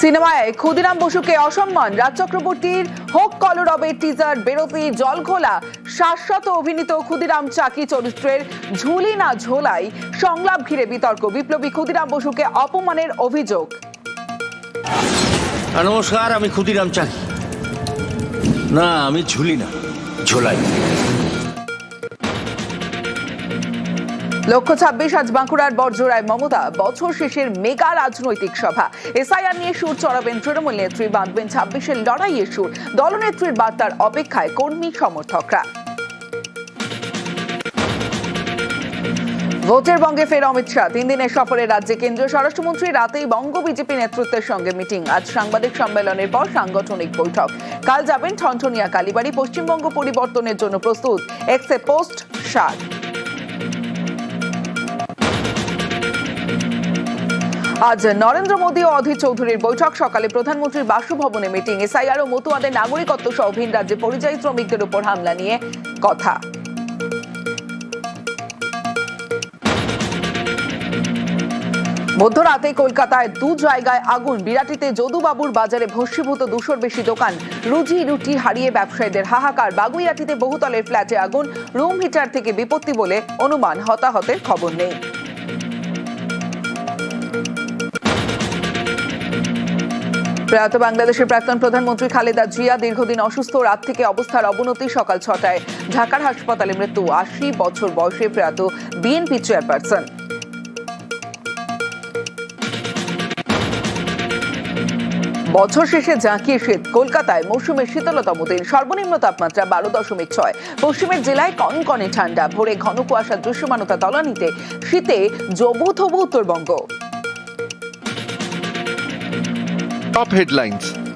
সিনেমায় ক্ষুদিরাম বসুকে অসম্মান। রাজ চক্রবর্তীর হোক কলরবের টিজার বেরোতেই জলঘোলা শাশ্বত অভিনীত ক্ষুদিরাম চাকি চরিত্রের ঝুলি না ঝোলাই। সংলাপ ঘিরে বিতর্ক, বিপ্লবী ক্ষুদিরাম বসুকে অপমানের অভিযোগ। নমস্কার, আমি ক্ষুদিরাম চাকি। না, আমি ঝুলি না, ঝোলাই। লক্ষ্য ছাব্বিশ আজ বাঁকুড়ার বড়জোড়ায় মমতা, বছর শেষের মেগা রাজনৈতিক সভা। এসআইআর নিয়ে সুর চড়াবেন তৃণমূল নেত্রী, বাঁধবেন ছাব্বিশের লড়াইয়ের সুর। দলনেত্রীর বার্তার অপেক্ষায় কর্মী সমর্থকরা। ভোটের বঙ্গে ফের অমিত শাহ। তিন দিনের সফরে রাজ্যে কেন্দ্রীয় স্বরাষ্ট্রমন্ত্রী, রাতেই বঙ্গ বিজেপি নেতৃত্বের সঙ্গে মিটিং। আজ সাংবাদিক সম্মেলনের পর সাংগঠনিক বৈঠক। কাল যাবেন ঠনঠনিয়া কালীবাড়ি, পশ্চিমবঙ্গ পরিবর্তনের জন্য প্রস্তুত। এক্সে পোস্ট শাহ আজ নরেন্দ্র মোদী ও অধীর চৌধুরীর বৈঠক। সকালে প্রধানমন্ত্রীর বাসভবনে মিটিং। এসআইআর ও মতুয়াদের নাগরিকত্ব সহ ভিন রাজ্যে পরিযায়ী শ্রমিকদের উপর হামলা নিয়ে কথা। মধ্যরাতে কলকাতায় দু জায়গায় আগুন। বিরাটিতে যদুবাবুর বাজারে ভস্মীভূত দুশোর বেশি দোকান। রুজি রুটি হারিয়ে ব্যবসায়ীদের হাহাকার। বাগুইয়াটিতে বহুতলের ফ্ল্যাটে আগুন। রুম হিটার থেকে বিপত্তি বলে অনুমান। হতাহতের খবর নেই। প্রয়াত বাংলাদেশের প্রাক্তন প্রধানমন্ত্রী খালেদা জিয়া দীর্ঘদিন অসুস্থ রাত থেকে অবস্থার অবনতি সকাল ছটায় ঢাকার হাসপাতালে মৃত্যু আশি বছর বয়সে প্রয়াত বিএনপি চেয়ারপারসন। বছর শেষে জাঁকিয়ে শীত কলকাতায় মৌসুমের শীতলতম দিন। সর্বনিম্ন তাপমাত্রা বারো দশমিক ছয়। পশ্চিমের জেলায় কনকনে ঠান্ডা, ভোরে ঘন কুয়াশা, দৃশ্যমানতা তলানিতে শীতে জবু থবু উত্তরবঙ্গ। Top headlines